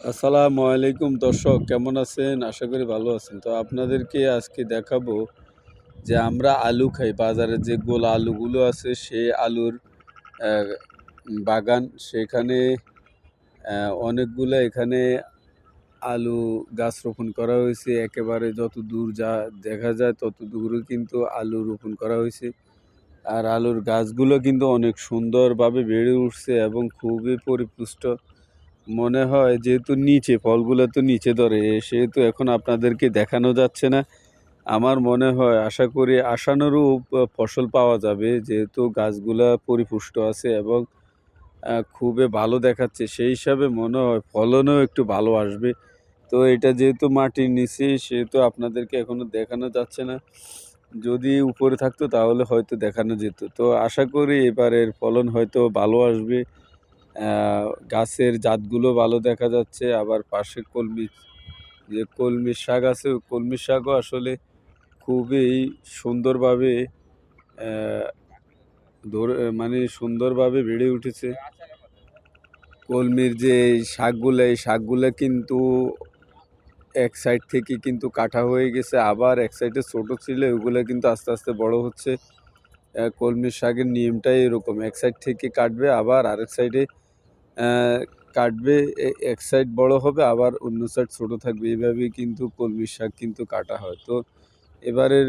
আসসালামু আলাইকুম দর্শক, কেমন আছেন? আশা করি ভালো আছেন। তো আপনাদেরকে আজকে দেখাবো যে আমরা আলু খাই। বাজারে যে গোল আলুগুলো আছে সে আলুর বাগান। সেখানে অনেকগুলো এখানে আলু গাছ রোপণ করা হয়েছে। একেবারে যত দূর যা দেখা যায়, তত দূরে কিন্তু আলু রোপণ করা হয়েছে। আর আলুর গাছগুলো কিন্তু অনেক সুন্দরভাবে বেড়ে উঠছে এবং খুবই পরিপুষ্ট। মনে হয় যেহেতু নিচে, ফলগুলো তো নিচে ধরে, সেহেতু এখন আপনাদেরকে দেখানো যাচ্ছে না। আমার মনে হয়, আশা করি আশানুরূপ ফসল পাওয়া যাবে, যেহেতু গাছগুলা পরিপুষ্ট আছে এবং খুবই ভালো দেখাচ্ছে। সেই হিসাবে মনে হয় ফলনও একটু ভালো আসবে। তো এটা যেহেতু মাটির নিচে, সেহেতু আপনাদেরকে এখনও দেখানো যাচ্ছে না। যদি উপরে থাকতো তাহলে হয়তো দেখানো যেত। তো আশা করি এবারের ফলন হয়তো ভালো আসবে। গাছের জাতগুলো ভালো দেখা যাচ্ছে, আবার পাশে কলমি, যে কলমি শাক আছে, ওই কলমি শাকও আসলে খুবই সুন্দরভাবে ধরে মানে সুন্দরভাবে বেড়ে উঠেছে। কলমির যে শাকগুলো, এই শাকগুলো কিন্তু এক সাইড থেকে কিন্তু কাটা হয়ে গেছে, আবার এক সাইডে ছোট ছিল, ওগুলো কিন্তু আস্তে আস্তে বড় হচ্ছে। আহ, কলমির শাকের নিয়মটাই এরকম। এক সাইড থেকে কাটবে আবার আরেক সাইডে কাটবে এক সাইড বড় হবে আবার অন্য সাইড ছোট থাকবে। এইভাবেই কিন্তু কলমির শাক কিন্তু কাটা হয়। তো এবারের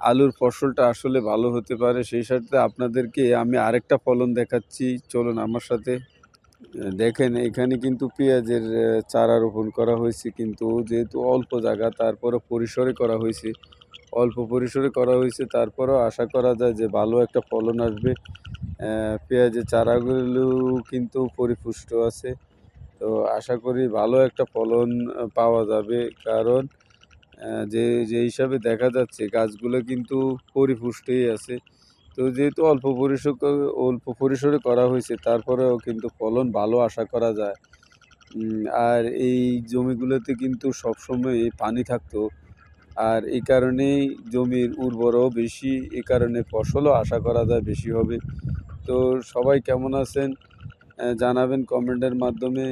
আলুর ফসলটা আসলে ভালো হতে পারে সেই সাথে আপনাদেরকে আমি আরেকটা ফলন দেখাচ্ছি। চলুন আমার সাথে দেখেন এখানে কিন্তু পেঁয়াজের চারা রোপণ করা হয়েছে কিন্তু যেহেতু অল্প জায়গা তারপরে পরিসরে করা হয়েছে। অল্প পরিসরে করা হয়েছে। তারপরেও আশা করা যায় যে ভালো একটা ফলন আসবে। পেঁয়াজের চারাগুলো কিন্তু পরিপুষ্ট আছে। তো আশা করি ভালো একটা ফলন পাওয়া যাবে। কারণ যে যে হিসাবে দেখা যাচ্ছে গাছগুলো কিন্তু পরিপুষ্টই আছে। তো যেহেতু অল্প পরিসর অল্প পরিসরে করা হয়েছে, তারপরেও কিন্তু ফলন ভালো আশা করা যায়। আর এই জমিগুলোতে কিন্তু সবসময় পানি থাকতো। আর এই কারণেই জমির উর্বরও বেশি এই কারণে ফসলও আশা করা যায় বেশি হবে। তো সবাই কেমন আছেন জানাবেন কমেন্টের মাধ্যমে।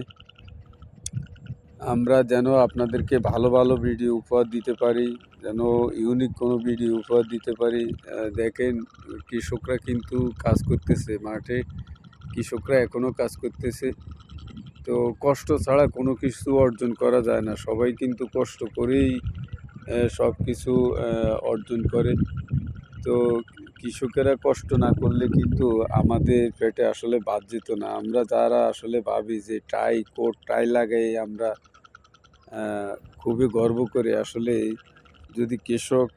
আমরা যেন আপনাদেরকে ভালো ভালো ভিডিও উপহার দিতে পারি, যেন ইউনিক কোনো ভিডিও উপহার দিতে পারি। দেখেন, কৃষকরা কিন্তু কাজ করতেছে মাঠে, কৃষকরা এখনও কাজ করতেছে। তো কষ্ট ছাড়া কোনো কিছু অর্জন করা যায় না। সবাই কিন্তু কষ্ট করেই সব কিছু অর্জন করে। তো কৃষকেরা কষ্ট না করলে কিন্তু আমাদের পেটে আসলে ভাত যেত না। আমরা যারা আসলে ভাবি যে টাই কোট, টাই লাগাই আমরা খুবই গর্ব করে আসলে যদি কৃষক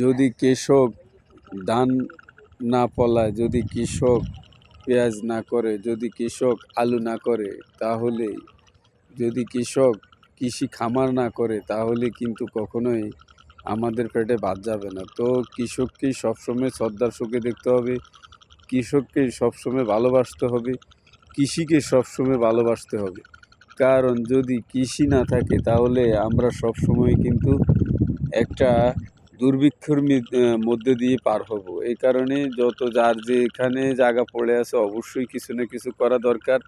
যদি কৃষক ধান না পলায় যদি কৃষক পেঁয়াজ না করে, যদি কৃষক আলু না করে, তাহলে যদি কৃষক কৃষি খামার না করে, তাহলে কিন্তু কখনোই আমাদের পেটে বাদ যাবে না। তো কৃষককেই সবসময় শ্রদ্ধার সুখে দেখতে হবে, কৃষককে সবসময় ভালোবাসতে হবে, কৃষিকে সবসময় ভালোবাসতে হবে। কারণ যদি কৃষি না থাকে, তাহলে আমরা সবসময় কিন্তু একটা দুর্ভিক্ষর মধ্যে দিয়ে পার হব। এই কারণে যত যার যে এখানে জায়গা পড়ে আছে, অবশ্যই কিছু না কিছু করা দরকার।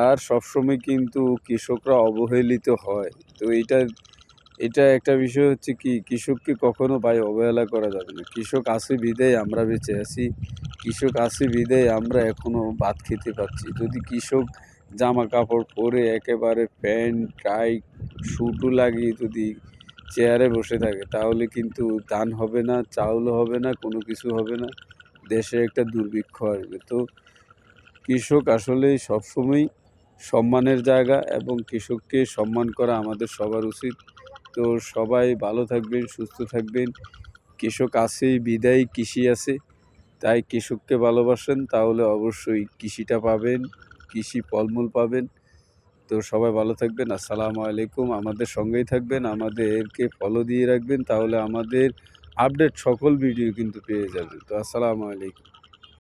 আর সবসময় কিন্তু কৃষকরা অবহেলিত হয়। তো এটা এটা একটা বিষয় হচ্ছে কি, কৃষককে কখনো ভাই অবহেলা করা যাবে না। কৃষক আছে বিদেয়, আমরা বেঁচে আছি। কৃষক আছে বিদেয়, আমরা এখনও ভাত খেতে পাচ্ছি। যদি কৃষক জামা কাপড় পরে একেবারে প্যান্ট, টাই শুটু লাগিয়ে যদি চেয়ারে বসে থাকে, তাহলে কিন্তু ধান হবে না, চাউল হবে না, কোনো কিছু হবে না। দেশে একটা দুর্ভিক্ষ আসবে। তো কৃষক আসলে সবসময় সম্মানের জায়গা এবং কৃষককে সম্মান করা আমাদের সবার উচিত। তো সবাই ভালো থাকবেন, সুস্থ থাকবেন। কৃষক আছেই, বিদায় কৃষি আছে। তাই কৃষককে ভালোবাসেন, তাহলে অবশ্যই কৃষিটা পাবেন, কৃষি ফলমূল পাবেন। তো সবাই ভালো থাকবেন, আসসালামু আলাইকুম। আমাদের সঙ্গেই থাকবেন, আমাদেরকে ফলো দিয়ে রাখবেন, তাহলে আমাদের আপডেট সকল ভিডিও কিন্তু পেয়ে যাবেন। তো আসসালামু আলাইকুম।